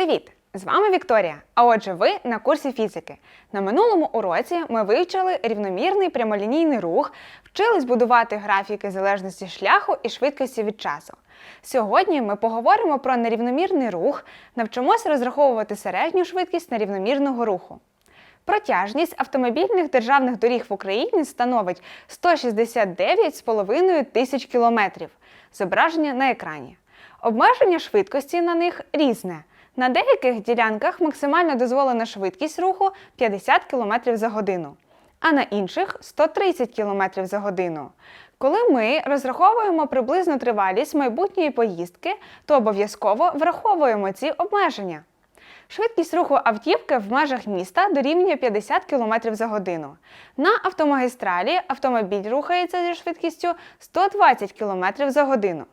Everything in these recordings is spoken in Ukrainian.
Привіт! З вами Вікторія. А отже, ви на курсі фізики. На минулому уроці ми вивчили рівномірний прямолінійний рух, вчились будувати графіки залежності шляху і швидкості від часу. Сьогодні ми поговоримо про нерівномірний рух, навчимося розраховувати середню швидкість нерівномірного руху. Протяжність автомобільних державних доріг в Україні становить 169,5 тисяч кілометрів. Зображення на екрані. Обмеження швидкості на них різне. На деяких ділянках максимально дозволена швидкість руху 50 км за годину, а на інших 130 км за годину. Коли ми розраховуємо приблизну тривалість майбутньої поїздки, то обов'язково враховуємо ці обмеження. Швидкість руху автівки в межах міста дорівнює 50 км за годину. На автомагістралі автомобіль рухається зі швидкістю 120 км за годину.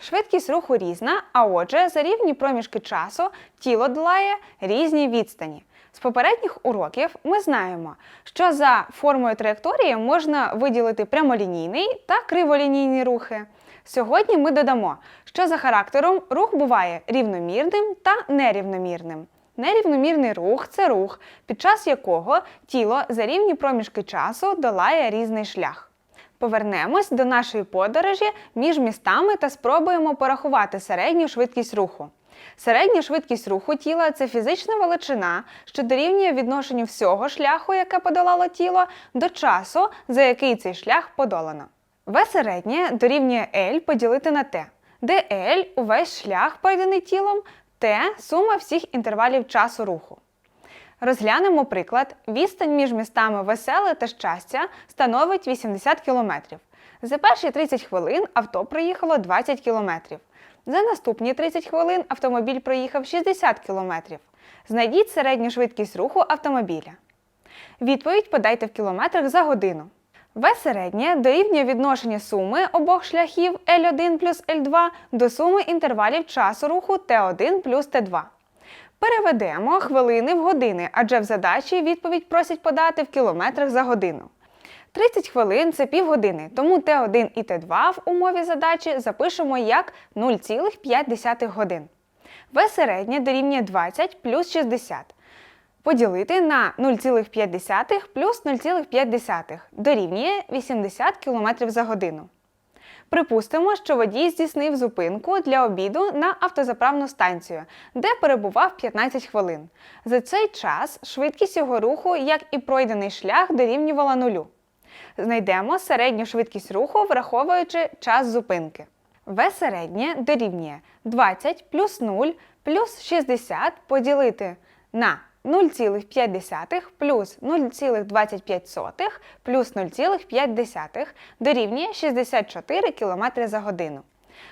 Швидкість руху різна, а отже, за рівні проміжки часу тіло долає різні відстані. З попередніх уроків ми знаємо, що за формою траєкторії можна виділити прямолінійний та криволінійні рухи. Сьогодні ми додамо, що за характером рух буває рівномірним та нерівномірним. Нерівномірний рух це рух, під час якого тіло за рівні проміжки часу долає різний шлях. Повернемось до нашої подорожі між містами та спробуємо порахувати середню швидкість руху. Середня швидкість руху тіла це фізична величина, що дорівнює відношенню всього шляху, яке подолало тіло, до часу, за який цей шлях подолано. В середнє дорівнює L поділити на T, де L увесь шлях пройдений тілом, T сума всіх інтервалів часу руху. Розглянемо приклад. Відстань між містами Веселе та щастя становить 80 км. За перші 30 хвилин авто проїхало 20 км. За наступні 30 хвилин автомобіль проїхав 60 км. Знайдіть середню швидкість руху автомобіля. Відповідь подайте в кілометрах за годину. В середнє дорівнює відношення суми обох шляхів L1 плюс L2 до суми інтервалів часу руху T1 плюс T2. Переведемо хвилини в години, адже в задачі відповідь просять подати в кілометрах за годину. 30 хвилин це півгодини, тому Т1 і Т2 в умові задачі запишемо як 0,5 годин. В середнє дорівнює 20 плюс 60. Поділити на 0,5 плюс 0,5 дорівнює 80 км за годину. Припустимо, що водій здійснив зупинку для обіду на автозаправну станцію, де перебував 15 хвилин. За цей час швидкість його руху, як і пройдений шлях, дорівнювала нулю. Знайдемо середню швидкість руху, враховуючи час зупинки. В середнє дорівнює 20 плюс 0 плюс 60 поділити на 0,5 плюс 0,25 плюс 0,5 дорівнює 64 км за годину.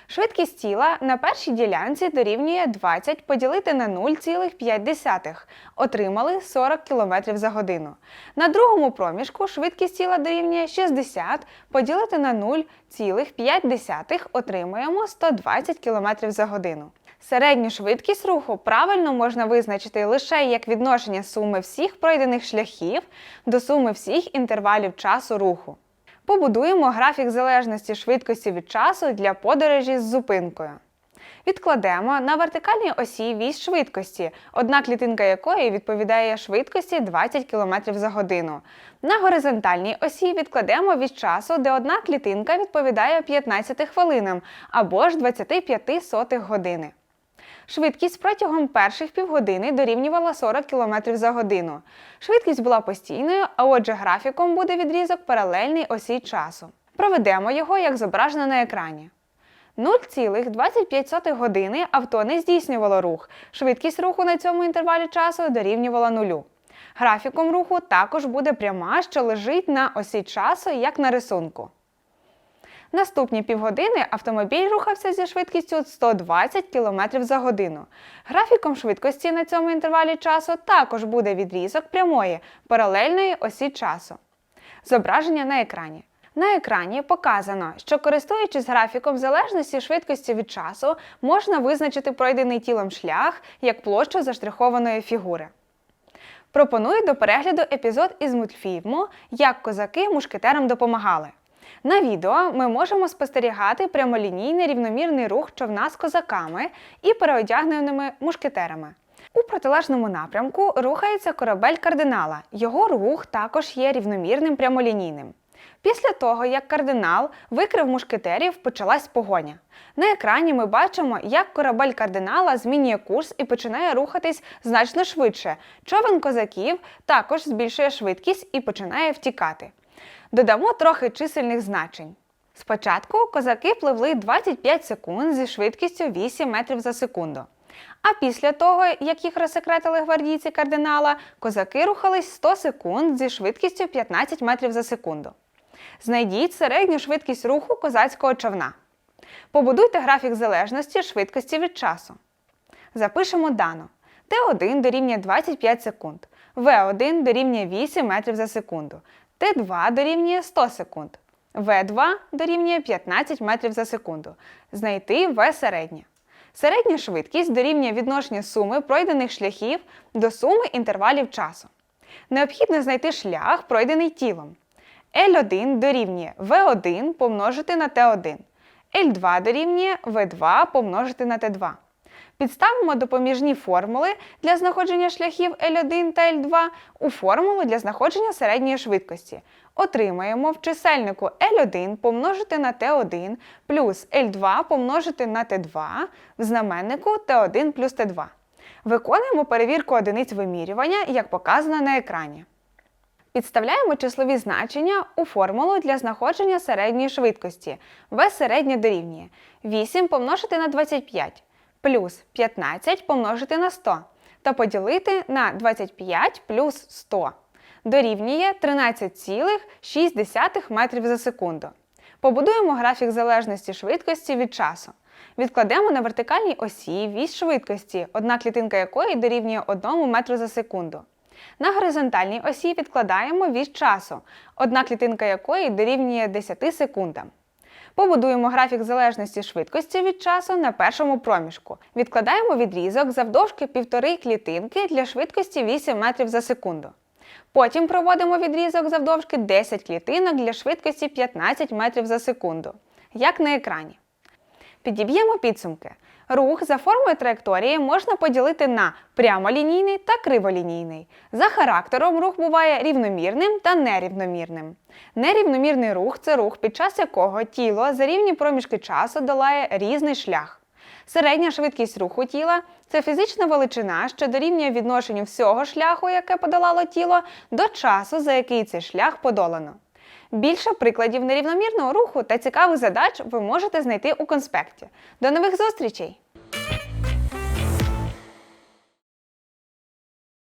Швидкість тіла на першій ділянці дорівнює 20 поділити на 0,5. Отримали 40 км за годину. На другому проміжку швидкість тіла дорівнює 60 поділити на 0,5 отримуємо 120 км за годину. Середню швидкість руху правильно можна визначити лише як відношення суми всіх пройдених шляхів до суми всіх інтервалів часу руху. Побудуємо графік залежності швидкості від часу для подорожі з зупинкою. Відкладемо на вертикальній осі вісь швидкості, одна клітинка якої відповідає швидкості 20 км за годину. На горизонтальній осі відкладемо вісь часу, де одна клітинка відповідає 15 хвилинам або ж 25 сотих години. Швидкість протягом перших півгодини дорівнювала 40 км за годину. Швидкість була постійною, а отже, графіком буде відрізок паралельний осі часу. Проведемо його, як зображено на екрані. 0,25 години авто не здійснювало рух. Швидкість руху на цьому інтервалі часу дорівнювала нулю. Графіком руху також буде пряма, що лежить на осі часу, як на рисунку. Наступні півгодини автомобіль рухався зі швидкістю 120 км за годину. Графіком швидкості на цьому інтервалі часу також буде відрізок прямої паралельної осі часу. Зображення на екрані. На екрані показано, що користуючись графіком залежності швидкості від часу, можна визначити пройдений тілом шлях як площу заштрихованої фігури. Пропоную до перегляду епізод із мультфільму Як козаки мушкетерам допомагали. На відео ми можемо спостерігати прямолінійний рівномірний рух човна з козаками і переодягненими мушкетерами. У протилежному напрямку рухається корабель кардинала. Його рух також є рівномірним прямолінійним. Після того, як кардинал викрив мушкетерів, почалась погоня. На екрані ми бачимо, як корабель кардинала змінює курс і починає рухатись значно швидше. Човен козаків також збільшує швидкість і починає втікати. Додамо трохи чисельних значень. Спочатку козаки пливли 25 секунд зі швидкістю 8 метрів за секунду. А після того, як їх розсекретили гвардійці кардинала, козаки рухались 100 секунд зі швидкістю 15 метрів за секунду. Знайдіть середню швидкість руху козацького човна. Побудуйте графік залежності швидкості від часу. Запишемо дано. Т1 дорівнює 25 секунд, В1 дорівнює 8 метрів за секунду, Т2 дорівнює 100 секунд, В2 дорівнює 15 метрів за секунду. Знайти В середнє. Середня швидкість дорівнює відношенню суми пройдених шляхів до суми інтервалів часу. Необхідно знайти шлях, пройдений тілом. L1 дорівнює V1 помножити на T1. L2 дорівнює V2 помножити на T2. Підставимо допоміжні формули для знаходження шляхів L1 та L2 у формулу для знаходження середньої швидкості. Отримаємо в чисельнику L1 помножити на T1 плюс L2 помножити на T2 в знаменнику T1 плюс T2. Виконуємо перевірку одиниць вимірювання, як показано на екрані. Підставляємо числові значення у формулу для знаходження середньої швидкості. В середнє дорівнює 8 помножити на 25 плюс 15 помножити на 100 та поділити на 25 плюс 100 дорівнює 13,6 метрів за секунду. Побудуємо графік залежності швидкості від часу. Відкладемо на вертикальній осі вісь швидкості, одна клітинка якої дорівнює 1 метру за секунду. На горизонтальній осі відкладаємо вісь часу, одна клітинка якої дорівнює 10 секундам. Побудуємо графік залежності швидкості від часу на першому проміжку. Відкладаємо відрізок завдовжки півтори клітинки для швидкості 8 метрів за секунду. Потім проводимо відрізок завдовжки 10 клітинок для швидкості 15 метрів за секунду, як на екрані. Підіб'ємо підсумки. Рух за формою траєкторії можна поділити на прямолінійний та криволінійний. За характером рух буває рівномірним та нерівномірним. Нерівномірний рух це рух, під час якого тіло за рівні проміжки часу долає різний шлях. Середня швидкість руху тіла це фізична величина, що дорівнює відношенню всього шляху, яке подолало тіло, до часу, за який цей шлях подолано. Більше прикладів нерівномірного руху та цікавих задач ви можете знайти у конспекті. До нових зустрічей!